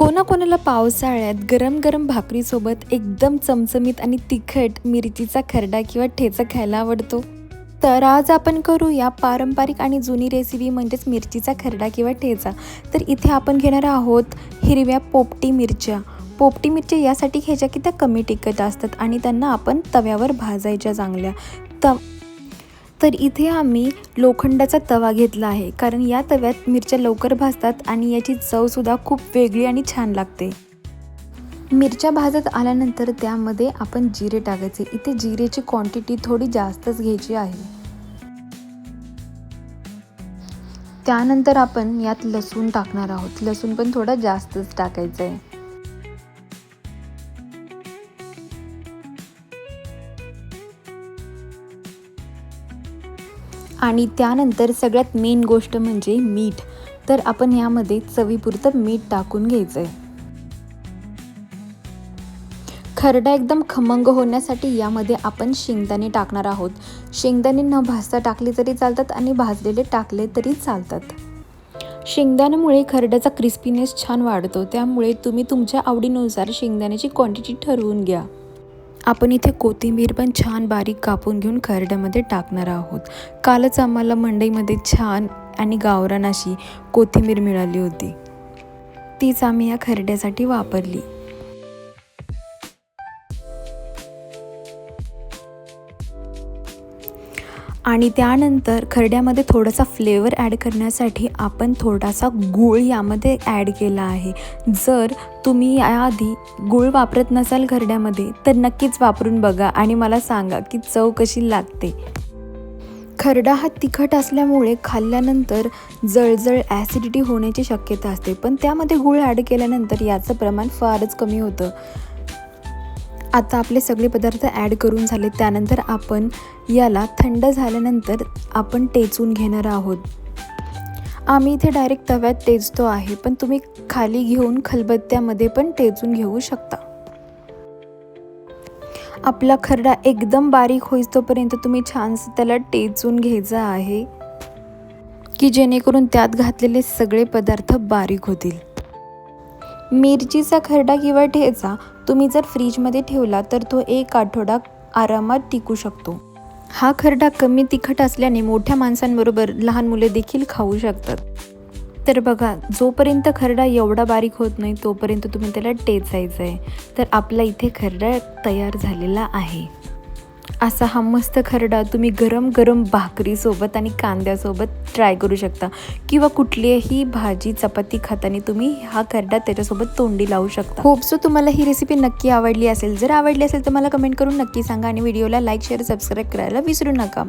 कोणाकोणाला पावसाळ्यात गरम गरम भाकरीसोबत एकदम चमचमीत आणि तिखट मिरचीचा खरडा किंवा ठेचा खायला आवडतो? तर आज आपण करूया पारंपरिक आणि जुनी रेसिपी म्हणजेच मिरचीचा खरडा किंवा ठेचा. तर इथे आपण घेणार आहोत हिरव्या पोपटी मिरच्या. पोपटी मिरच्या यासाठी घ्यायच्या की त्या कमी तिखट असतात आणि त्यांना आपण तव्यावर भाजायच्या चांगल्या. तव तर इथे आम्ही लोखंडाचा तवा घेतला आहे. कारण या तव्यात मिरच्या लवकर भाजतात आणि याची चवसुद्धा खूप वेगळी आणि छान लागते. मिरच्या भाजत आल्यानंतर त्यामध्ये आपण जिरे टाकायचे. इथे जिरेची क्वांटिटी थोडी जास्तच घ्यायची आहे. त्यानंतर आपण यात लसूण टाकणार आहोत. लसूण पण थोडा जास्तच टाकायचं आहे आणि त्यानंतर सगळ्यात मेन गोष्ट म्हणजे मीठ. तर आपण यामध्ये चवीपुरतं मीठ टाकून घ्यायचं आहे खरडा एकदम खमंग होण्यासाठी यामध्ये आपण शेंगदाणे टाकणार आहोत. शेंगदाणे न भाजता टाकले तरी चालतात आणि भाजलेले टाकले तरी चालतात. शेंगदाण्यामुळे खरड्याचा क्रिस्पीनेस छान वाढतो. त्यामुळे तुम्ही तुमच्या आवडीनुसार शेंगदाण्याची क्वांटिटी ठरवून घ्या. आपण इथे कोथिंबीर पण छान बारीक कापून घेऊन खरड्यामध्ये टाकणार आहोत. कालच आम्हाला मंडईमध्ये छान आणि गावरान अशी कोथिंबीर मिळाली होती. तीच आम्ही या खरड्यासाठी वापरली. आणि त्यानंतर खरड्यामध्ये थोडासा फ्लेवर ॲड करण्यासाठी आपण थोडासा गूळ यामध्ये ॲड केला आहे. जर तुम्ही याआधी गूळ वापरत नसाल खरड्यामध्ये तर नक्कीच वापरून बघा आणि मला सांगा की चव कशी लागते. खरडा हा तिखट असल्यामुळे खाल्ल्यानंतर जळजळ ॲसिडिटी होण्याची शक्यता असते. पण त्यामध्ये गूळ ॲड केल्यानंतर याचं प्रमाण फारच कमी होतं. आता आपले सगळे पदार्थ ॲड करून झाले. त्यानंतर आपण याला थंड झाल्यानंतर आपण टेचून घेणार आहोत. आम्ही इथे डायरेक्ट तव्यात टेचतो आहे पण तुम्ही खाली घेऊन खलबत्त्यामध्ये पण टेचून घेऊ शकता. आपला खरडा एकदम बारीक होईस्तोपर्यंत तुम्ही छानसं त्याला टेचून घ्यायचा आहे की जेणेकरून त्यात घातलेले सगळे पदार्थ बारीक होतील. मिरचीचा खरडा किंवा ठेचा तुम्ही जर फ्रीजमध्ये ठेवला तर तो एक आठवडा आरामात टिकू शकतो. हा खरडा कमी तिखट असल्याने मोठ्या माणसांबरोबर लहान मुले देखील खाऊ शकतात. तर बघा जोपर्यंत खरडा एवढा बारीक होत नाही तोपर्यंत तुम्ही त्याला टेचायचं आहे तर आपला इथे खरडा तयार झालेला आहे. असा हा मस्त खरडा तुम्ही गरम गरम भाकरीसोबत आणि कांद्यासोबत ट्राय करू शकता. किंवा कुठलीही भाजी चपाती खाताना तुम्ही हा खरडा त्याच्यासोबत तोंडी लावू शकता. होप सो तुम्हाला ही रेसिपी नक्की आवडली असेल. जर आवडली असेल तर मला कमेंट करून नक्की सांगा आणि व्हिडिओला लाईक शेअर सबस्क्राईब करायला विसरू नका.